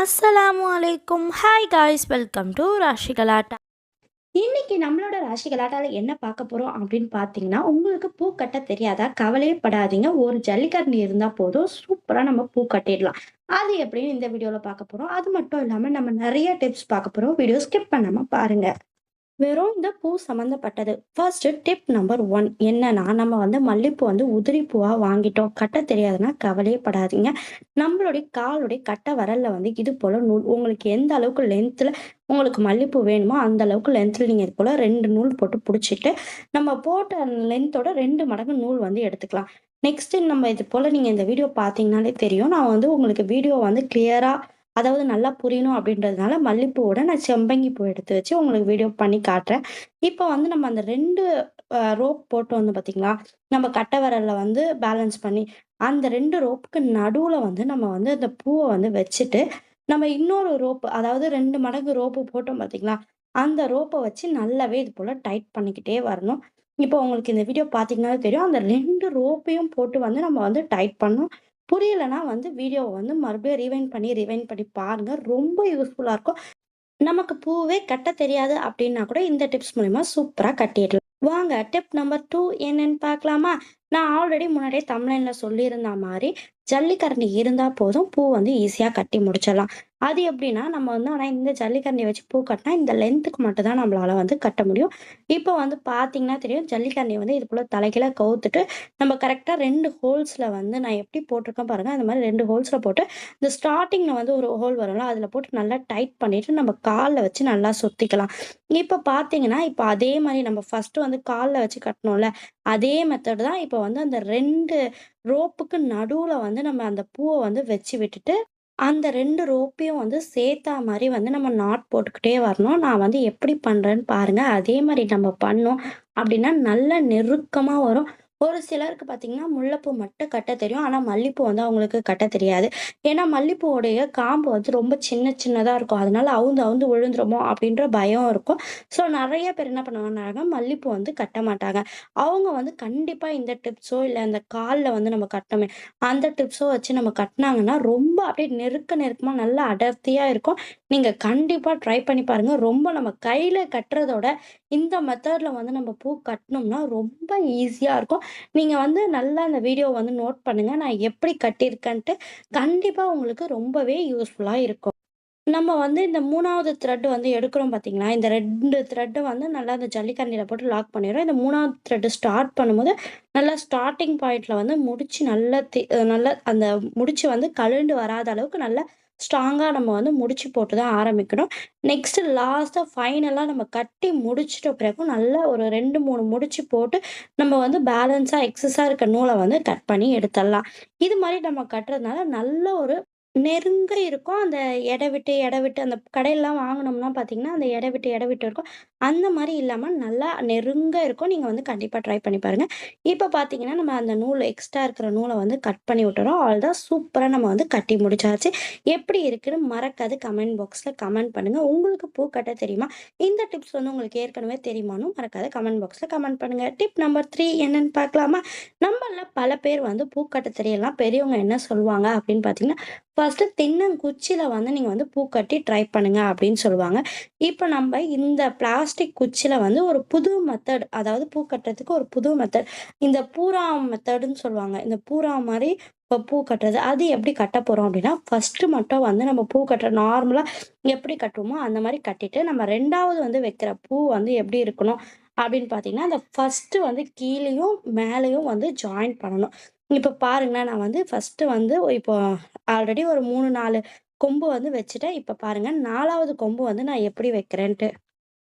அஸ்ஸலாமு அலைக்கும் hi guys welcome to Rashi Galatta இன்னைக்கு நம்மளோட ராசி கலாட்டால என்ன பார்க்க போறோம் அப்படின்னு பார்த்தீங்கன்னா உங்களுக்கு பூ கட்ட தெரியாதா? கவலையே படாதீங்க. ஒரு ஜல்லிக்கரணி இருந்தா போதும். சூப்பரா நம்ம பூ கட்டிடலாம். அது எப்படின்னு இந்த வீடியோல பார்க்க போறோம். அது மட்டும் இல்லாம நம்ம நிறைய டிப்ஸ் பார்க்க போறோம். வீடியோ ஸ்கிப் பண்ணாம பாருங்க. வெறும் இந்த பூ சம்மந்தப்பட்டது. ஃபர்ஸ்ட் டிப் நம்பர் ஒன் என்னன்னா நம்ம வந்து மல்லிப்பூ வந்து உதிரி பூவா வாங்கிட்டோம். கட்ட தெரியாதுன்னா கவலையே படாதீங்க. நம்மளுடைய காலுடைய கட்ட வரல்ல வந்து இது போல நூல் உங்களுக்கு எந்த அளவுக்கு லென்த்தில் உங்களுக்கு மல்லிப்பூ வேணுமோ அந்த அளவுக்கு லென்த்தில் நீங்கள் இது போல் ரெண்டு நூல் போட்டு பிடிச்சிட்டு நம்ம போட்ட லென்த்தோட ரெண்டு மடங்கு நூல் வந்து எடுத்துக்கலாம். நெக்ஸ்ட் நம்ம இது போல் நீங்கள் இந்த வீடியோ பார்த்தீங்கனாலே தெரியும். நான் வந்து உங்களுக்கு வீடியோ வந்து கிளியராக அதாவது நல்லா புரியணும் அப்படின்றதுனால மல்லிப்பூவோட நான் செம்பங்கி பூ எடுத்து வச்சு உங்களுக்கு வீடியோ பண்ணி காட்டுறேன். இப்போ வந்து நம்ம அந்த ரெண்டு ரோப் போட்டு வந்து பார்த்தீங்களா நம்ம கட்டை விரல்ல வந்து பேலன்ஸ் பண்ணி அந்த ரெண்டு ரோப்புக்கு நடுவில் வந்து நம்ம வந்து அந்த பூவை வந்து வச்சுட்டு நம்ம இன்னொரு ரோப்பு அதாவது ரெண்டு மடங்கு ரோப்பு போட்டோம் பார்த்தீங்களா அந்த ரோப்பை வச்சு நல்லாவே இது போல் டைட் பண்ணிக்கிட்டே வரணும். இப்போ உங்களுக்கு இந்த வீடியோ பார்த்தீங்கன்னா தெரியும். அந்த ரெண்டு ரோப்பையும் போட்டு வந்து நம்ம வந்து டைட் பண்ணோம் புரியலைன்னா வந்து வீடியோவை வந்து மறுபடியும் ரிவைண்ட் பண்ணி ரிவைண்ட் பண்ணி பாருங்க. ரொம்ப யூஸ்ஃபுல்லாக இருக்கும். நமக்கு பூவே கட்ட தெரியாது அப்படின்னா கூட இந்த டிப்ஸ் மூலிமா சூப்பராக கட்டிடலாம். வாங்க டிப் நம்பர் டூ என்னன்னு பார்க்கலாமா? நான் ஆல்ரெடி முன்னாடியே தமிழ்ல சொல்லியிருந்த மாதிரி ஜல்லிக்கரண்டி இருந்தால் போதும் பூ வந்து ஈஸியாக கட்டி முடிச்சிடலாம். அது எப்படின்னா நம்ம வந்து ஆனால் இந்த ஜல்லிக்கரண்டி வச்சு பூ கட்டினா இந்த லென்த்துக்கு மட்டும் தான் நம்மளால வந்து கட்ட முடியும். இப்போ வந்து பார்த்தீங்கன்னா தெரியும் ஜல்லிக்கரண்டி வந்து இது போல் தலைகீழ கவுத்துட்டு நம்ம கரெக்டாக ரெண்டு ஹோல்ஸில் வந்து நான் எப்படி போட்டிருக்கேன் பாருங்கள் அந்த மாதிரி ரெண்டு ஹோல்ஸில் போட்டு இந்த ஸ்டார்டிங்கில் வந்து ஒரு ஹோல் வரும்ல அதில் போட்டு நல்லா டைட் பண்ணிவிட்டு நம்ம காலில் வச்சு நல்லா சுற்றிக்கலாம் இப்போ பார்த்தீங்கன்னா இப்போ அதே மாதிரி நம்ம ஃபஸ்ட்டு வந்து காலில் வச்சு கட்டணும்ல அதே மெத்தட் தான் இப்போ வந்து அந்த ரெண்டு ரோப்புக்கு நடுவில் வந்து நம்ம அந்த பூவை வந்து வச்சு விட்டுட்டு அந்த ரெண்டு ரோப்பையும் வந்து சேர்த்தா மாதிரி வந்து நம்ம நாட் போட்டுக்கிட்டே வரணும். நான் வந்து எப்படி பண்ணுறேன்னு பாருங்கள் அதே மாதிரி நம்ம பண்ணோம் அப்படின்னா நல்ல நெருக்கமாக வரும். ஒரு சிலருக்கு பார்த்தீங்கன்னா முல்லைப்பூ மட்டும் கட்ட தெரியும். ஆனால் மல்லிப்பூ வந்து அவங்களுக்கு கட்ட தெரியாது. ஏன்னா மல்லிப்பூவுடைய காம்பு வந்து ரொம்ப சின்ன சின்னதாக இருக்கும். அதனால அவுந்து அவுந்து விழுந்துருமோ அப்படின்ற பயம் இருக்கும். ஸோ நிறைய பேர் என்ன பண்ணுவாங்க மல்லிப்பூ வந்து கட்ட மாட்டாங்க. அவங்க வந்து கண்டிப்பாக இந்த டிப்ஸோ இல்லை அந்த காலில் வந்து நம்ம கட்டணுமே அந்த டிப்ஸோ வச்சு நம்ம கட்டினாங்கன்னா ரொம்ப அப்படியே நெருக்க நெருக்கமாக நல்லா அடர்த்தியாக இருக்கும். நீங்கள் கண்டிப்பாக ட்ரை பண்ணி பாருங்கள் ரொம்ப நம்ம கையில் கட்டுறதோட இந்த மெத்தடில் வந்து நம்ம பூ கட்டினோம்னா ரொம்ப ஈஸியாக இருக்கும். நீங்கள் வந்து நல்லா அந்த வீடியோ வந்து நோட் பண்ணுங்கள் நான் எப்படி கட்டியிருக்கேன்ட்டு கண்டிப்பாக உங்களுக்கு ரொம்பவே யூஸ்ஃபுல்லாக இருக்கும். நம்ம வந்து இந்த மூணாவது த்ரெட் வந்து எடுக்கிறோம் பார்த்தீங்களா இந்த ரெண்டு த்ரெட்டை வந்து நல்லா அந்த ஜல்லிக்கரண்டியில் போட்டு லாக் பண்ணிடுறோம். இந்த மூணாவது த்ரெட்டு ஸ்டார்ட் பண்ணும்போது நல்லா ஸ்டார்டிங் பாயிண்டில் வந்து முடிச்சு நல்லா தி நல்லா அந்த முடிச்சு வந்து கழுண்டு வராத அளவுக்கு நல்லா ஸ்ட்ராங்காக நம்ம வந்து முடிச்சு போட்டு தான் ஆரம்பிக்கணும் நெக்ஸ்ட்டு லாஸ்ட்டாக ஃபைனலாக நம்ம கட்டி முடிச்சிட்ட பிறகும் நல்லா ஒரு ரெண்டு மூணு முடிச்சு போட்டு நம்ம வந்து பேலன்ஸாக எக்ஸஸாக இருக்க நூலை வந்து கட் பண்ணி எடுத்துடலாம். இது மாதிரி நம்ம கட்டுறதுனால நல்ல ஒரு நெருங்க இருக்கும். அந்த எடை விட்டு, எடை விட்டு அந்த கடையிலலாம் வாங்குனோம்னா பார்த்தீங்கன்னா, அந்த எடை விட்டு, எடை விட்டு இருக்கும். அந்த மாரி இல்லாம நல்லா நெருங்க இருக்கும். நீங்க வந்து கண்டிப்பா ட்ரை பண்ணி பாருங்க. இப்ப பார்த்தீங்கன்னா, நம்ம அந்த நூல் எக்ஸ்ட்ரா இருக்கிற நூல வந்து கட் பண்ணி விட்டுறோம். அவ்வளதான் சூப்பரா நம்ம வந்து கட்டி முடிச்சாச்சு. எப்படி இருக்குன்னு மறக்காது கமெண்ட் பாக்ஸ்ல கமெண்ட் பண்ணுங்க. உங்களுக்கு பூ கட்ட தெரியுமா? இந்த டிப்ஸ் வந்து உங்களுக்கு ஏற்கனவே தெரியுமான்னும் மறக்காத கமெண்ட் பாக்ஸ்ல கமெண்ட் பண்ணுங்க. டிப் நம்பர் 3 என்னன்னு பார்க்கலாமா? நம்மளில் பல பேர் வந்து பூ கட்ட தெரியலாம். பெரியவங்க என்ன சொல்லுவாங்க அப்படின்னு பார்த்தீங்கன்னா, ஃபர்ஸ்ட்டு தென்னங்குச்சியில வந்து நீங்க வந்து பூ கட்டி ட்ரை பண்ணுங்க அப்படின்னு சொல்லுவாங்க. இப்ப நம்ம இந்த பிளாஸ்டிக் குச்சியில வந்து ஒரு புது மெத்தட் அதாவது பூ கட்டுறதுக்கு ஒரு புது மெத்தட். இந்த பூரா மெத்தடுன்னு சொல்லுவாங்க. இந்த பூரா மாதிரி இப்போ பூ கட்டுறது. அது எப்படி கட்ட போகிறோம் அப்படின்னா, ஃபர்ஸ்ட்டு மட்டும் வந்து நம்ம பூ கட்டுற நார்மலாக எப்படி கட்டுவோமோ அந்த மாதிரி கட்டிட்டு, நம்ம ரெண்டாவது வந்து வைக்கிற பூ வந்து எப்படி இருக்கணும் அப்படின்னு பார்த்தீங்கன்னா, அந்த ஃபர்ஸ்ட்டு வந்து கீழேயும் மேலேயும் வந்து ஜாயின் பண்ணணும். இப்போ பாருங்களேன், நான் வந்து ஃபர்ஸ்ட்டு வந்து இப்போ ஆல்ரெடி ஒரு 3, 4 கொம்பு வந்து வச்சுட்டேன். இப்போ பாருங்க நாலாவது கொம்பு வந்து நான் எப்படி வைக்கிறேன்ட்டு.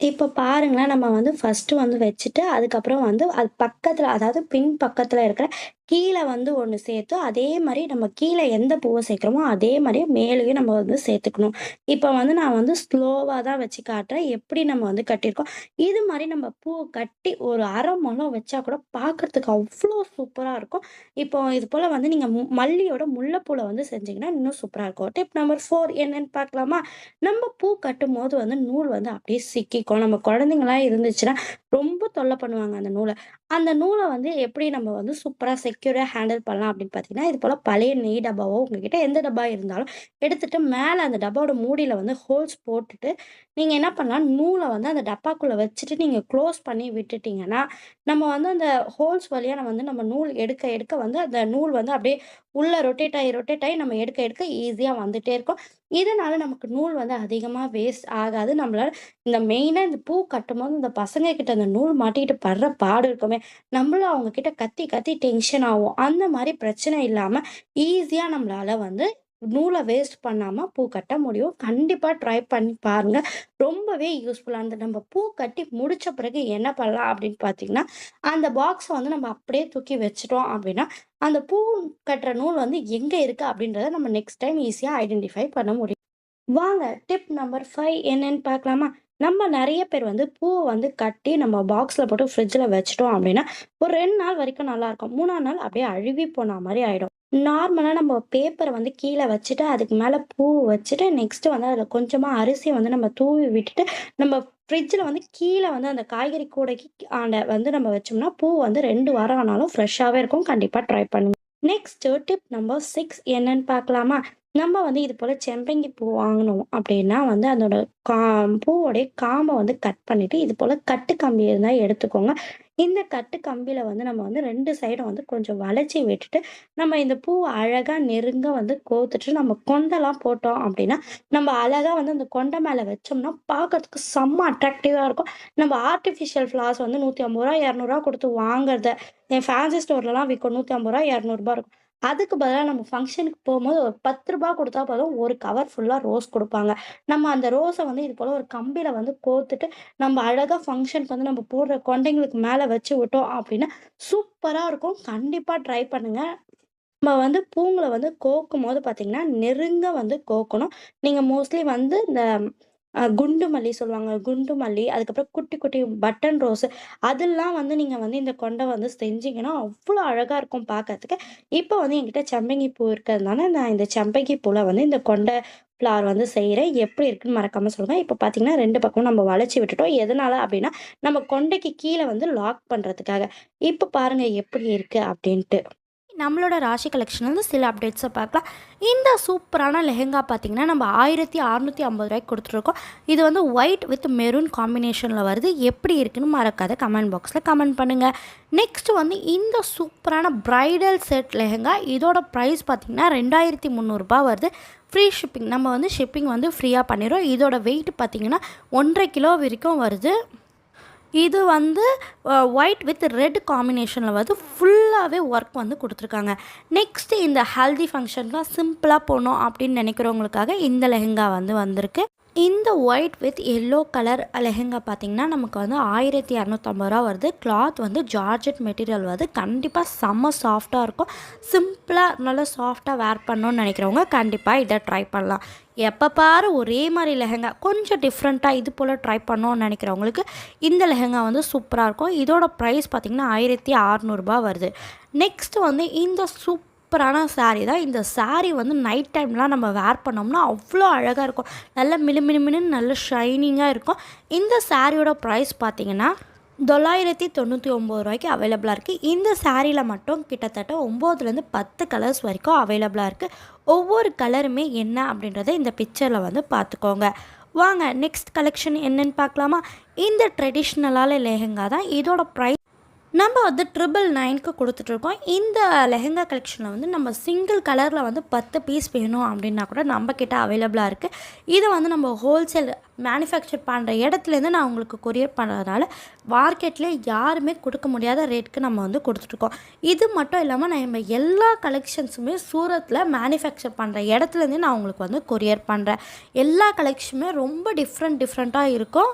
இப்போ பாருங்களேன், நம்ம வந்து ஃபர்ஸ்ட்டு வந்து வச்சுட்டு, அதுக்கப்புறம் வந்து அது பக்கத்தில் அதாவது பின் பக்கத்தில் இருக்கிற கீழே வந்து ஒன்று சேர்த்து, அதே மாதிரி நம்ம கீழே எந்த பூவை சேர்க்குறோமோ அதே மாதிரியே மேலேயும் நம்ம வந்து சேர்த்துக்கணும். இப்போ வந்து நான் வந்து ஸ்லோவாக தான் வச்சு காட்டுறேன். எப்படி நம்ம வந்து கட்டியிருக்கோம். இது மாதிரி நம்ம பூ கட்டி ஒரு அரை மொழம் வச்சா கூட பார்க்கறதுக்கு அவ்வளோ சூப்பராக இருக்கும். இப்போ இது போல் வந்து நீங்கள் மு மல்லியோட முல்லைப்பூவில் வந்து செஞ்சீங்கன்னா, இன்னும் சூப்பராக இருக்கும். டிப் நம்பர் ஃபோர் என்னன்னு பார்க்கலாமா? நம்ம பூ கட்டும் போது வந்து நூல் வந்து அப்படியே சிக்கிக்கும். நம்ம குழந்தைங்களாம் இருந்துச்சுன்னா, ரொம்ப தொல்லை பண்ணுவாங்க அந்த நூலை அந்த நூலை வந்து எப்படி நம்ம வந்து சூப்பராக செக் செக்யூராக ஹேண்டில் பண்ணலாம் அப்படின்னு பார்த்தீங்கன்னா இது போல் பழைய நெய் டப்பாவோ உங்ககிட்ட எந்த டப்பா இருந்தாலும் எடுத்துகிட்டு மேலே அந்த டப்பாவோட மூடியில் வந்து ஹோல்ஸ் போட்டுட்டு நீங்கள் என்ன பண்ணலாம்? நூலை வந்து அந்த டப்பாக்குள்ளே வச்சுட்டு நீங்கள் க்ளோஸ் பண்ணி விட்டுட்டிங்கன்னா நம்ம வந்து அந்த ஹோல்ஸ் வழியாக நம்ம வந்து நம்ம நூல் எடுக்க எடுக்க வந்து அந்த நூல் வந்து அப்படியே உள்ளே ரொட்டேட் ஆகி ரொட்டேட் ஆகி நம்ம எடுக்க எடுக்க ஈஸியாக வந்துகிட்டே இருக்கும். இதனால நமக்கு நூல் வந்து அதிகமாக வேஸ்ட் ஆகாது. நம்மளால இந்த மெயினாக இந்த பூ கட்டும்போது இந்த பசங்க கிட்ட அந்த நூல் மாட்டிக்கிட்டு படுற பாடு இருக்குமே நம்மளும் அவங்க கிட்ட கத்தி கத்தி டென்ஷன் ஆகும் அந்த மாதிரி பிரச்சனை இல்லாமல் ஈஸியாக நம்மளால வந்து நூலை வேஸ்ட் பண்ணாமல் பூ கட்ட முடியும். கண்டிப்பாக ட்ரை பண்ணி பாருங்கள் ரொம்பவே யூஸ்ஃபுல்லானது நம்ம பூ கட்டி முடித்த பிறகு என்ன பண்ணலாம் அப்படின்னு பார்த்தீங்கன்னா அந்த பாக்ஸை வந்து நம்ம அப்படியே தூக்கி வச்சிட்டோம் அப்படின்னா அந்த பூ கட்டுற நூல் வந்து எங்கே இருக்குது அப்படின்றத நம்ம நெக்ஸ்ட் டைம் ஈஸியாக ஐடென்டிஃபை பண்ண முடியும். வாங்க டிப் நம்பர் ஃபைவ் என்னன்னு பார்க்கலாமா? நம்ம நிறைய பேர் வந்து பூவை வந்து கட்டி நம்ம பாக்ஸில் போட்டு ஃப்ரிட்ஜில் வச்சிட்டோம் அப்படின்னா ஒரு ரெண்டு நாள் வரைக்கும் நல்லா இருக்கும். மூணாவது நாள் அப்படியே அழுவி போன மாதிரி ஆயிடும். நார்மலாக நம்ம பேப்பரை வந்து கீழே வச்சுட்டு அதுக்கு மேலே பூ வச்சுட்டு நெக்ஸ்ட்டு வந்து அதில் கொஞ்சமாக அரிசியை வந்து நம்ம தூவி விட்டுட்டு நம்ம ஃப்ரிட்ஜில் வந்து கீழே வந்து அந்த காய்கறி கூடைக்கு ஆண்ட வந்து நம்ம வச்சோம்னா பூ வந்து ரெண்டு வாரம் ஆனாலும் ஃப்ரெஷ்ஷாகவே இருக்கும். கண்டிப்பாக ட்ரை பண்ணுங்க. நெக்ஸ்ட்டு டிப் நம்பர் சிக்ஸ் என்னன்னு பார்க்கலாமா? நம்ம வந்து இது போல் செம்பங்கி பூ வாங்கினோம் அப்படின்னா வந்து அதோட கா பூவோடைய காம்பை வந்து கட் பண்ணிவிட்டு இது போல் கட்டு கம்பி இருந்தால் எடுத்துக்கோங்க. இந்த கட்டு கம்பியில் வந்து நம்ம வந்து ரெண்டு சைடும் வந்து கொஞ்சம் வளைச்சி விட்டுட்டு நம்ம இந்த பூவை அழகாக நெருங்க வந்து கோத்துட்டு நம்ம கொண்டெல்லாம் போட்டோம் அப்படின்னா நம்ம அழகாக வந்து அந்த கொண்டை மேலே வச்சோம்னா பார்க்கறதுக்கு செம்ம அட்ராக்டிவாக இருக்கும். நம்ம ஆர்டிஃபிஷியல் ஃப்ளார்ஸ் வந்து நூற்றி ஐம்பது ரூபா இரநூறுவா கொடுத்து வாங்குறத என் ஃபேன்சி ஸ்டோர்லலாம் விற்கும் நூற்றி ஐம்பது ரூபா இரநூறுபா இருக்கும். அதுக்கு பதிலாக நம்ம ஃபங்க்ஷனுக்கு போகும்போது ஒரு பத்து ரூபா கொடுத்தா போதும் ஒரு கவர் ஃபுல்லாக ரோஸ் கொடுப்பாங்க. நம்ம அந்த ரோஸை வந்து இது போல் ஒரு கம்பியில் வந்து கோத்துட்டு நம்ம அழகாக ஃபங்க்ஷனுக்கு வந்து நம்ம போடுற கொண்டைங்களுக்கு மேலே வச்சு விட்டோம் அப்படின்னா சூப்பராக இருக்கும். கண்டிப்பாக ட்ரை பண்ணுங்கள் நம்ம வந்து பூங்களை வந்து கோக்கும் போது பார்த்தீங்கன்னா நெருங்க வந்து கோக்கணும். நீங்கள் மோஸ்ட்லி வந்து இந்த குண்டு மல்லி சொல்லுவாங்க. குண்டு மல்லி அதுக்கப்புறம் குட்டி குட்டி பட்டன் ரோஸ் அதெல்லாம் வந்து நீங்கள் வந்து இந்த கொண்டை வந்து செஞ்சீங்கன்னா அவ்வளோ அழகாக இருக்கும் பார்க்கறதுக்கு இப்போ வந்து என்கிட்ட செம்பங்கி பூ இருக்கிறதுனால நான் இந்த செம்பங்கி பூவில் வந்து இந்த கொண்டை ஃப்ளார் வந்து செய்கிறேன் எப்படி இருக்குன்னு மறக்காமல் சொல்லுங்கள் இப்போ பார்த்தீங்கன்னா ரெண்டு பக்கமும் நம்ம வளைச்சி விட்டுட்டோம். எதனால் அப்படின்னா நம்ம கொண்டைக்கு கீழே வந்து லாக் பண்ணுறதுக்காக இப்போ பாருங்கள் எப்படி இருக்குது அப்படின்ட்டு. நம்மளோட ராசி கலெக்ஷன்லேருந்து சில அப்டேட்ஸை பார்க்கலாம். இந்த சூப்பரான லெஹெங்கா பார்த்தீங்கன்னா நம்ம ஆயிரத்தி அறநூற்றி ஐம்பது ரூபாய்க்கு கொடுத்துருக்கோம். இது வந்து ஒயிட் வித் மெரூன் காம்பினேஷனில் வருது. எப்படி இருக்குன்னு மறக்காத கமெண்ட் பாக்ஸில் கமெண்ட் பண்ணுங்கள் நெக்ஸ்ட் வந்து இந்த சூப்பரான ப்ரைடல் செட் லெஹெங்கா இதோட ப்ரைஸ் பார்த்தீங்கன்னா ரெண்டாயிரத்தி முந்நூறுரூபா வருது. ஃப்ரீ ஷிப்பிங் நம்ம வந்து ஷிப்பிங் வந்து ஃப்ரீயாக பண்ணிடுறோம். இதோட வெயிட் பார்த்தீங்கன்னா ஒன்றரை கிலோ வரைக்கும் வருது. இது வந்து ஒயிட் வித் ரெட் காம்பினேஷனில் வந்து ஃபுல்லாகவே ஒர்க் வந்து கொடுத்துருக்காங்க. நெக்ஸ்ட்டு இந்த ஹல்தி ஃபங்க்ஷன்லாம் சிம்பிளாக போகணும் அப்படின்னு நினைக்கிறவங்களுக்காக இந்த லெஹெங்கா வந்து வந்திருக்கு. இந்த white with yellow colour lehenga பார்த்தீங்கன்னா நமக்கு வந்து ஆயிரத்தி இரநூத்தம்பது ரூபா வருது. கிளாத் வந்து ஜார்ஜெட் மெட்டீரியல் வருது. கண்டிப்பாக செம்ம சாஃப்டாக இருக்கும். சிம்பிளாக நல்லா சாஃப்டாக வேர் பண்ணணும்னு நினைக்கிறவங்க கண்டிப்பாக இதை ட்ரை பண்ணலாம். எப்போ பாரு ஒரே மாதிரி லெஹெங்கா. கொஞ்சம் டிஃப்ரெண்ட்டாக இது போல் ட்ரை பண்ணோன்னு நினைக்கிறவங்களுக்கு இந்த லெஹெங்கா வந்து சூப்பராக இருக்கும். இதோட ப்ரைஸ் பார்த்திங்கன்னா ஆயிரத்தி அறநூறுபா வருது. நெக்ஸ்ட் வந்து இந்த சூப் சூப்பரான சாரீ தான். இந்த சாரீ வந்து நைட் டைம்லாம் நம்ம வேர் பண்ணோம்னா அவ்வளோ அழகாக இருக்கும். நல்ல மினு மினு நல்ல ஷைனிங்காக இருக்கும். இந்த சாரியோட ப்ரைஸ் பார்த்தீங்கன்னா தொள்ளாயிரத்தி தொண்ணூற்றி ஒம்பது ரூபாய்க்கு அவைலபிளாக இருக்குது இந்த சாரியில் மட்டும் கிட்டத்தட்ட ஒம்போதுலேருந்து பத்து கலர்ஸ் வரைக்கும் அவைலபிளாக இருக்குது ஒவ்வொரு கலருமே என்ன அப்படின்றத இந்த பிக்சரில் வந்து பார்த்துக்கோங்க வாங்க நெக்ஸ்ட் கலெக்ஷன் என்னன்னு பார்க்கலாமா? இந்த ட்ரெடிஷ்னலான லெஹெங்கா தான். இதோட ப்ரைஸ் நம்ம வந்து ட்ரிபிள் நைனுக்கு கொடுத்துட்ருக்கோம். இந்த லெஹெங்கா கலெக்ஷனில் வந்து நம்ம சிங்கிள் கலரில் வந்து பத்து பீஸ் வேணும் அப்படின்னா கூட நம்ம அவைலபிளாக இருக்குது இதை வந்து நம்ம ஹோல்சேல் மேனுஃபேக்சர் பண்ணுற இடத்துலேருந்து நான் உங்களுக்கு கொரியர் பண்ணுறதுனால மார்க்கெட்டில் யாருமே கொடுக்க முடியாத ரேட்டுக்கு நம்ம வந்து கொடுத்துட்ருக்கோம். இது மட்டும் இல்லாமல் நம்ம எல்லா கலெக்ஷன்ஸுமே சூரத்தில் மேனுஃபேக்சர் பண்ணுற இடத்துலேருந்து நான் உங்களுக்கு வந்து கொரியர் பண்ணுறேன் எல்லா கலெக்ஷனுமே ரொம்ப டிஃப்ரெண்ட் டிஃப்ரெண்ட்டாக இருக்கும்.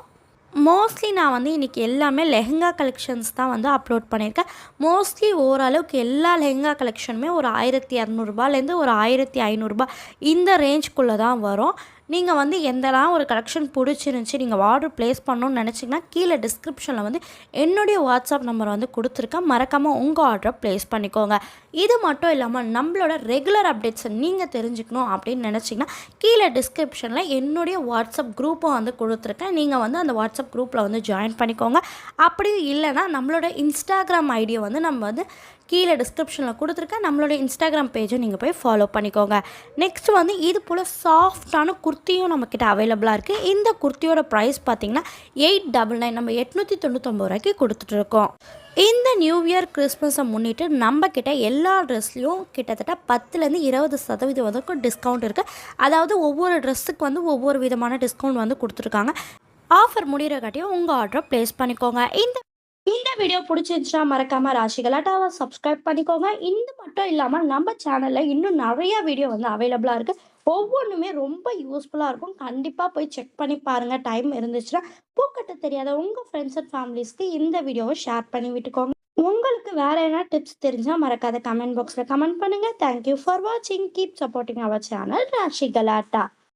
மோஸ்ட்லி நான் வந்து இன்றைக்கி எல்லாமே லெஹங்கா கலெக்ஷன்ஸ் தான் வந்து அப்லோட் பண்ணியிருக்கேன். மோஸ்ட்லி ஓரளவுக்கு எல்லா லெஹங்கா கலெக்ஷனுமே ஒரு ஆயிரத்தி இரநூறுபாலேருந்து ஒரு ஆயிரத்தி ஐநூறுரூபா இந்த ரேஞ்சுக்குள்ளே தான் வரும். நீங்கள் வந்து எந்தெல்லாம் ஒரு கலெக்ஷன் பிடிச்சிருந்துச்சி நீங்கள் ஆர்டர் ப்ளேஸ் பண்ணணும்னு நினச்சிங்கன்னா கீழே டிஸ்கிரிப்ஷனில் வந்து என்னுடைய வாட்ஸ்அப் நம்பர் வந்து கொடுத்துருக்கேன் மறக்காமல் உங்கள் ஆர்டரை ப்ளேஸ் பண்ணிக்கோங்க. இது மட்டும் இல்லாமல் நம்மளோட ரெகுலர் அப்டேட்ஸை நீங்கள் தெரிஞ்சுக்கணும் அப்படின்னு நினச்சிங்கன்னா கீழே டிஸ்கிரிப்ஷனில் என்னுடைய வாட்ஸ்அப் குரூப்பும் வந்து கொடுத்துருக்கேன் நீங்கள் வந்து அந்த வாட்ஸ்அப் குரூப்பில் வந்து ஜாயின் பண்ணிக்கோங்க. அப்படி இல்லைன்னா நம்மளோட இன்ஸ்டாகிராம் ஐடியை வந்து நம்ம வந்து கீழே டிஸ்கிரிப்ஷனில் கொடுத்துருக்கேன் நம்மளோட இன்ஸ்டாகிராம் பேஜும் நீங்கள் போய் ஃபாலோ பண்ணிக்கோங்க. நெக்ஸ்ட் வந்து இது போல் சாஃப்டான குர்த்தியும் நம்மக்கிட்ட அவைலபிளாக இருக்குது இந்த குர்த்தியோட ப்ரைஸ் பார்த்தீங்கன்னா எயிட் டபுள் நைன் நம்ம எட்நூற்றி தொண்ணூத்தொம்பது ரூபாய்க்கு கொடுத்துட்ருக்கோம் இந்த நியூ இயர் கிறிஸ்மஸை முன்னிட்டு நம்ம கிட்ட எல்லா ட்ரெஸ்லையும் கிட்டத்தட்ட பத்துலேருந்து இருபது சதவீதம் வரைக்கும் டிஸ்கவுண்ட் இருக்குது அதாவது ஒவ்வொரு ட்ரெஸ்ஸுக்கு வந்து ஒவ்வொரு விதமான டிஸ்கவுண்ட் வந்து கொடுத்துருக்காங்க. ஆஃபர் முடிகிற காட்டியும் உங்கள் ஆர்டரை ப்ளேஸ் பண்ணிக்கோங்க. இந்த இந்த வீடியோ பிடிச்சிருந்துச்சுன்னா மறக்காம ராசி கலாட்டாவை சப்ஸ்கிரைப் பண்ணிக்கோங்க. இந்த மட்டும் இல்லாமல் நம்ம சேனலில் இன்னும் நிறைய வீடியோ வந்து அவைலபிளாக இருக்குது ஒவ்வொன்றுமே ரொம்ப யூஸ்ஃபுல்லாக இருக்கும். கண்டிப்பாக போய் செக் பண்ணி பாருங்கள் டைம் இருந்துச்சுன்னா பூக்கட்ட தெரியாத உங்கள் ஃப்ரெண்ட்ஸ் அண்ட் ஃபேமிலிஸ்க்கு இந்த வீடியோவை ஷேர் பண்ணி விட்டுக்கோங்க. உங்களுக்கு வேறு என்ன டிப்ஸ் தெரிஞ்சால் மறக்காத கமெண்ட் பாக்ஸில் கமெண்ட் பண்ணுங்கள் தேங்க்யூ ஃபார் வாட்சிங் keep supporting our channel Rashi Galatta.